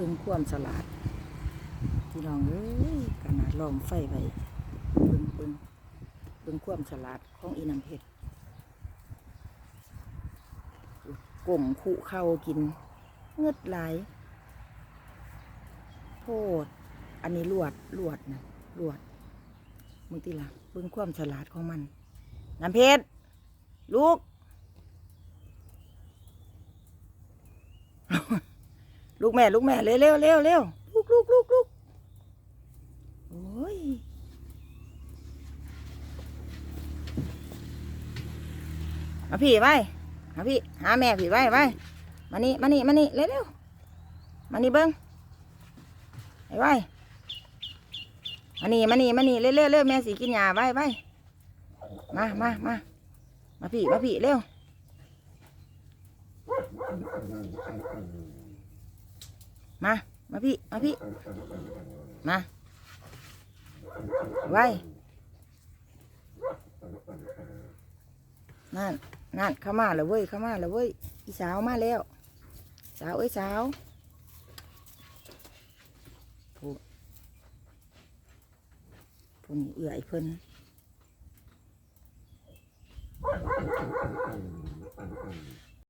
เบิ่งความสลาดพี่น้องเอ้ยขนาดลอมไฟไว้เบิ่งเบิ่งเบิ่งความสลาดของอีน้ำเพชรกลมคู่เข้ากิน เงืดไหลายโทษอันนี้ลวดลวดนะลวดมึงตีละเบิ่งความฉลาดของมันน้ำเพชรลูก ลูกแม่ลูกแม่เร็วเร็วเร็วเร็วลูกลูกลูกลูกโอ้ยมาพี่ไปหาพี่หาแม่พี่ไปไปมานี่มานี่มานี่เร็วเร็วมานี่เบิ้งไปไปมานี่มานี่มานี่เร็วเร็วเร็วแม่สีกินยาไปไปมามามามาพี่มาพี่เร็ว มา มาพี่ มาพี่ มา ไว้ นั่น นั่นเข้ามาแล้วเว้ย เข้ามาแล้วเว้ยอีสาวมาแล้ว สาวเอ้ยสาวผู้ผู้เอื่อยเพิ่น